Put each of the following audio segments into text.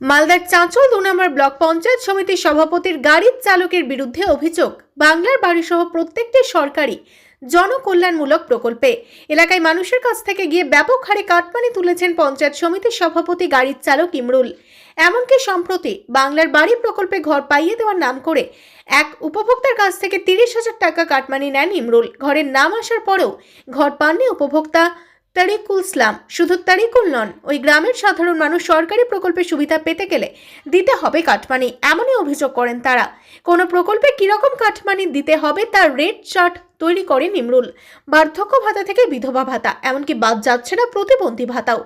মালদার চাঁচল দু নম্বর ব্লক পঞ্চায়েত সমিতির সভাপতির গাড়ির চালকের বিরুদ্ধে অভিযোগ। বাংলার বাড়িসহ প্রত্যেকটি সরকারি জনকল্যাণমূলক প্রকল্পে এলাকায় মানুষের কাছ থেকে গিয়ে ব্যাপক হারে কাটমানি তুলেছেন পঞ্চায়েত সমিতির সভাপতি গাড়ির চালক ইমরুল। এমনকি সম্প্রতি বাংলার বাড়ি প্রকল্পে ঘর পাইয়ে দেওয়ার নাম করে এক উপভোক্তার কাছ থেকে তিরিশ হাজার টাকা কাটমানি নেন ইমরুল। ঘরের নাম আসার পরেও ঘর পাননি উপভোক্তা। তারিকুল ইসলাম। শুধু তারিকুল নন, ওই গ্রামের সাধারণ মানুষ সরকারি প্রকল্পের সুবিধা পেতে গেলে দিতে হবে কাঠমানি এমনই অভিযোগ করেন তারা। কোনো প্রকল্পে কীরকম কাঠমানি দিতে হবে তার রেড চার্ট তৈরি করেন ইমরুল বার্ধক্য ভাতা থেকে বিধবা ভাতা, এমনকি বাদ যাচ্ছে না প্রতিবন্ধী ভাতাও।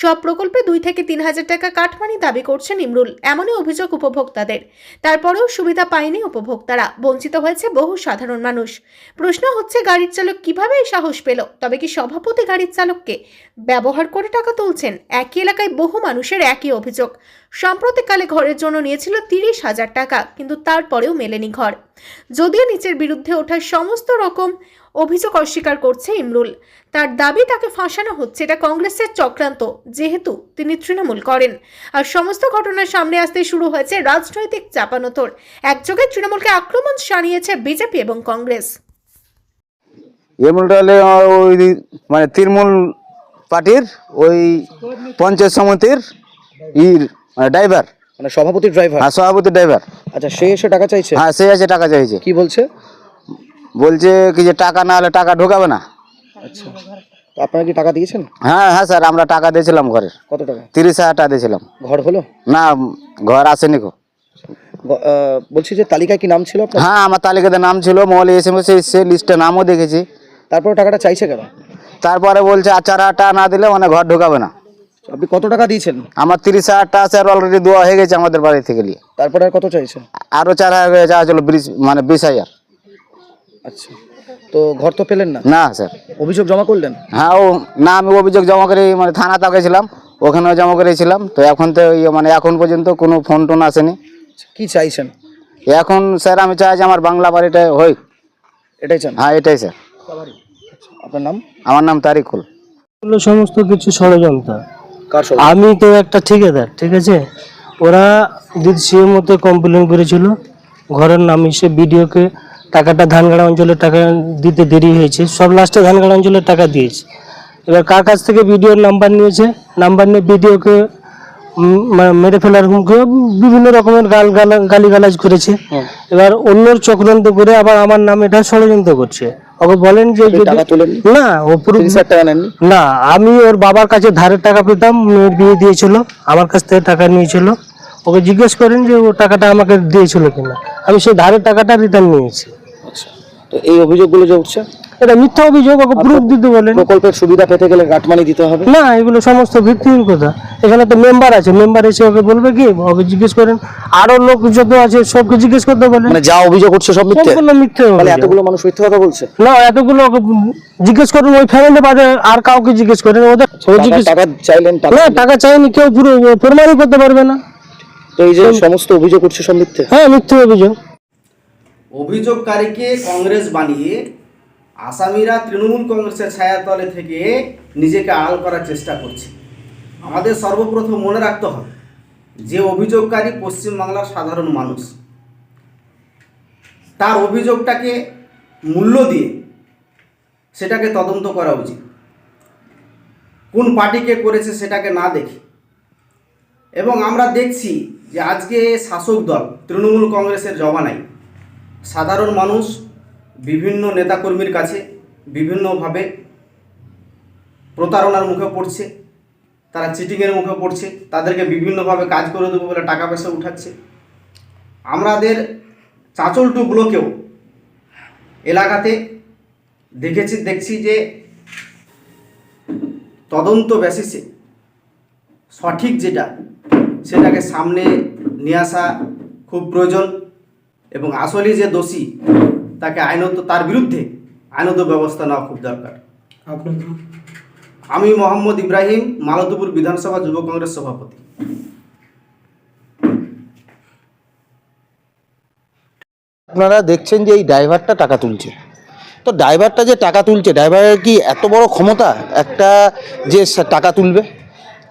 সব প্রকল্পে দুই থেকে তিন হাজার টাকা কাঠমানি দাবি করছেন ইমরুল এমনই অভিযোগ উপভোক্তাদের। তারপরেও সুবিধা পায়নি উপভোক্তারা, বঞ্চিত হয়েছে বহু সাধারণ মানুষ। প্রশ্ন হচ্ছে, গাড়ির চালক কীভাবে এই সাহস পেল? তবে কি সভাপতি গাড়ির চালককে ব্যবহার করে টাকা তুলছেন? একই এলাকায় বহু মানুষের একই অভিযোগ। সাম্প্রতিককালে ঘরের জন্য নিয়েছিল তিরিশ হাজার টাকা, কিন্তু তারপরেও মেলেনি ঘর। যদিও নিচের বিরুদ্ধে ওঠা সমস্ত রকম অভিযোগ অস্বীকার করছে ইমরুল। তার দাবি তাকে ফাঁসানো হচ্ছে, এটা কংগ্রেসের চক্রান্ত, যেহেতু তিনি তৃণমূল করেন। আর সমস্ত ঘটনার সামনে আসতে শুরু হয়েছে রাজনৈতিক চাপানোতর। একযোগে তৃণমূলকে আক্রমণ সানিয়েছে বিজেপি এবং কংগ্রেস। ওই মানে তৃণমূল পার্টির ওই পঞ্চায়েত সমিতির ইর ড্রাইভার মানে সভাপতির ড্রাইভার হ্যাঁ সভাপতি ড্রাইভার আচ্ছা সে এসে টাকা চাইছে? হ্যাঁ সে আছে টাকা চাইছে। কি বলছে? বলছে কি যে টাকা না হলে টাকা ঢোকাবে না। আচ্ছা। তো আপনারা কি টাকা দিয়েছেন? হ্যাঁ হ্যাঁ স্যার আমরা টাকা দিয়েছিলাম ঘরের। কত টাকা? তিরিশ হাজার টাকা দিয়েছিলাম। ঘর হলো? না ঘর আসেনি গো। বলছি যে তালিকায় কি নাম ছিল আপনার? হ্যাঁ আমার তালিকাতে নাম ছিল মহলে এস এম এস সে লিস্টে নামও দেখেছি। তারপরে টাকাটা চাইছে কেন? তারপরে বলছে আর চার হাজার টাকা না দিলে মানে ঘর ঢোকাবে না। আপনি কত টাকা দিয়েছেন? আমার তিরিশ হাজার টাকা স্যার অলরেডি দেওয়া হয়ে গেছে আমাদের বাড়ি থেকে নিয়ে। তারপরে আর কত চাইছে? আরও চার হাজার যাওয়া ছিল বিশ মানে বিশ হাজার। আচ্ছা। তো ঘর তো পেলেন না? না স্যার। অভিযোগ জমা করলেন? হ্যাঁ ও না আমি অভিযোগ জমা করে মানে থানাতে গেছিলাম ওখানেও জমা করেছিলাম। তো এখন তো ইয়ে মানে এখন পর্যন্ত কোনো ফোন টোন আসেনি। আচ্ছা, কি চাইছেন? এখন স্যার আমি চাই যে আমার বাংলা বাড়িটা হোক এটাই চান? হ্যাঁ এটাই স্যার। আপনার নাম? আমার নাম তারিকুল। সমস্ত কিছু ষড়যন্ত্র। আমি তো একটা ঠিকাদার, ঠিক আছে? ওরা দিদির মতো কমপ্লেন করেছিল, ঘরের নাম এসে বিডিওকে টাকাটা ধানগাড়া অঞ্চলের টাকা দিতে দেরি হয়েছে, সব লাস্টে ধানগাড়া অঞ্চলের টাকা দিয়েছে। এবার কার কাছ থেকে বিডিওর নাম্বার নিয়েছে? নাম্বার নিয়ে বিডিওকে মেরে ফেলার হুমকি বিভিন্ন রকমের গাল গালা গালিগালাজ করেছে। এবার অন্যর চক্রান্ত করে আবার আমার নাম এটা ষড়যন্ত্র করছে। ওকে বলেন যে টাকা তোলেন না ও পুরো না আমি ওর বাবার কাছে ধারের টাকা পেতাম মেয়ের বিয়ে দিয়েছিল আমার কাছ থেকে টাকা নিয়েছিল। ওকে জিজ্ঞেস করেন যে ও টাকাটা আমাকে দিয়েছিল কিনা। আমি সেই ধারের টাকাটা রিটার্ন নিয়েছি। আচ্ছা। তো এই অভিযোগগুলো যে উঠছে? এটা মিথ্যা অভিযোগ ওকে প্রুফ দিতে বলেন। প্রকল্পের সুবিধা পেতে গেলে কাটমানি দিতে হবে? না এগুলো সমস্ত ভিত্তিহীন কথা। এখানে তো মেম্বার আছে মেম্বার এসে ওকে বলবে কি ওকে জিজ্ঞেস করেন। আরও লোক যত আছে সবকে জিজ্ঞেস করতে বলেন। মানে যা অভিযোগ উঠছে সব মিথ্যে? সম্পূর্ণ মিথ্যে তাহলে অভিযোগ। এতগুলো মানুষ মিথ্যে কথা বলছে? না এতগুলো ওকে জিজ্ঞেস করুন ওই ফ্যামিলি বাদে আর কাউকে জিজ্ঞেস করেন ওদের টাকা- চাইলেন না টাকা চাইনি কেউ পুরো প্রমাণই করতে পারবে না। তো এই যে সমস্ত অভিযোগ উঠছে সব মিথ্যে? হ্যাঁ মিথ্যে অভিযোগ। অভিযোগকারীকে কংগ্রেস বানিয়ে আসামিরা তৃণমূল কংগ্রেসের ছায়াতলে থেকে নিজেকে আড়াল করার চেষ্টা করছে। আমাদের সর্বপ্রথম মনে রাখতে হবে, যে অভিযোগকারী পশ্চিমবাংলার সাধারণ মানুষ, তার অভিযোগটাকে মূল্য দিয়ে সেটাকে তদন্ত করা উচিত। কোন পার্টিকে করেছে সেটাকে না দেখে। এবং আমরা দেখছি যে আজকে শাসক দল, তৃণমূল কংগ্রেসের জমানায় সাধারণ মানুষ বিভিন্ন নেতাকর্মীর কাছে বিভিন্নভাবে প্রতারণার মুখে পড়ছে, তারা চিটিংয়ের মুখে পড়ছে, তাদেরকে বিভিন্নভাবে কাজ করে দেবো বলে টাকা পয়সা উঠাচ্ছে। আমাদের চাঁচলটু ব্লকেও এলাকাতে দেখেছি, দেখছি যে তদন্ত বেসিসে সঠিক যেটা, সেটাকে সামনে নিয়ে আসা খুব প্রয়োজন এবং আসলে যে দোষী তাকে আইনত তার বিরুদ্ধে আইনত ব্যবস্থা নেওয়া খুব দরকার। আমি মোহাম্মদ ইব্রাহিম মালতীপুর বিধানসভা যুব কংগ্রেস সভাপতি। আপনারা দেখছেন যে এই ড্রাইভারটা টাকা তুলছে। তো ড্রাইভারটা যে টাকা তুলছে ড্রাইভারের কি এত বড় ক্ষমতা? একটা যে টাকা তুলবে?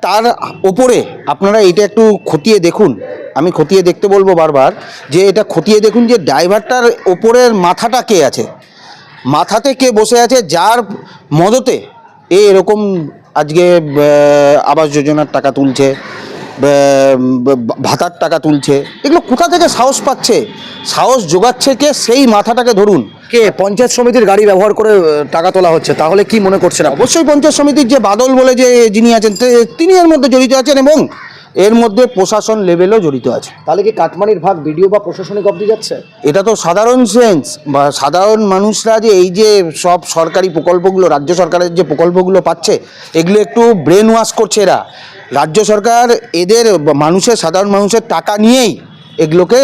তার ওপরে আপনারা এটা একটু খতিয়ে দেখুন। আমি খতিয়ে দেখতে বলব বারবার যে এটা খতিয়ে দেখুন যে ড্রাইভারটার ওপরের মাথাটা কে আছে। মাথাতে কে বসে আছে, যার মদতে এ এরকম আজকে আবাস যোজনার টাকা তুলছে ভাতার টাকা তুলছে। এগুলো কোথা থেকে সাহস পাচ্ছে? সাহস যোগাচ্ছে কে? সেই মাথাটাকে ধরুন। কে পঞ্চায়েত সমিতির গাড়ি ব্যবহার করে টাকা তোলা হচ্ছে? তাহলে কি মনে করছেন? অবশ্যই পঞ্চায়েত সমিতির যে বাদল বলে যে যিনি আছেন তিনি এর মধ্যে জড়িত আছেন এবং এর মধ্যে প্রশাসন লেভেলও জড়িত আছে। তাহলে কি কাটমানির ভাগ বিডিও বা প্রশাসনিক অবধি যাচ্ছে? এটা তো সাধারণ সেন্স বা সাধারণ মানুষরা যে এই যে সব সরকারি প্রকল্পগুলো রাজ্য সরকারের যে প্রকল্পগুলো পাচ্ছে এগুলো একটু ব্রেন ওয়াশ করছে এরা। রাজ্য সরকার এদের মানুষের সাধারণ মানুষের টাকা নিয়েই এগুলোকে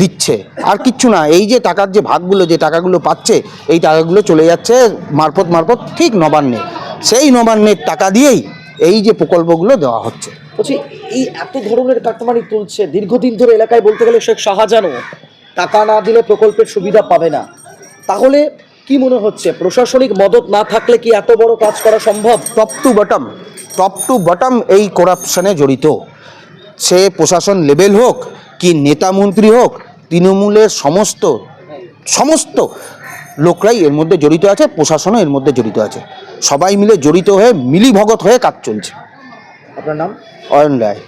দিচ্ছে। আর কিচ্ছু না এই যে টাকার যে ভাগগুলো যে টাকাগুলো পাচ্ছে এই টাকাগুলো চলে যাচ্ছে মারফত মারফত ঠিক নবান্নে। সেই নবান্নের টাকা দিয়েই এই যে প্রকল্পগুলো দেওয়া হচ্ছে। বলছি এই এত ধরনের কাটমানি তুলছে দীর্ঘদিন ধরে এলাকায় বলতে গেলে শেখ শাহজাহানও টাকা না দিলে প্রকল্পের সুবিধা পাবে না। তাহলে কি মনে হচ্ছে প্রশাসনিক মদত না থাকলে কি এত বড় কাজ করা সম্ভব? Top to bottom top to bottom এই করাপশনে জড়িত। সে প্রশাসন লেভেল হোক কি নেতা মন্ত্রী হোক তৃণমূলের সমস্ত সমস্ত লোকরাই এর মধ্যে জড়িত আছে প্রশাসনও এর মধ্যে জড়িত আছে। সবাই মিলে জড়িত হয়ে মিলিভগত হয়ে কাজ চলছে। আপনার নাম? অয়ন রায়।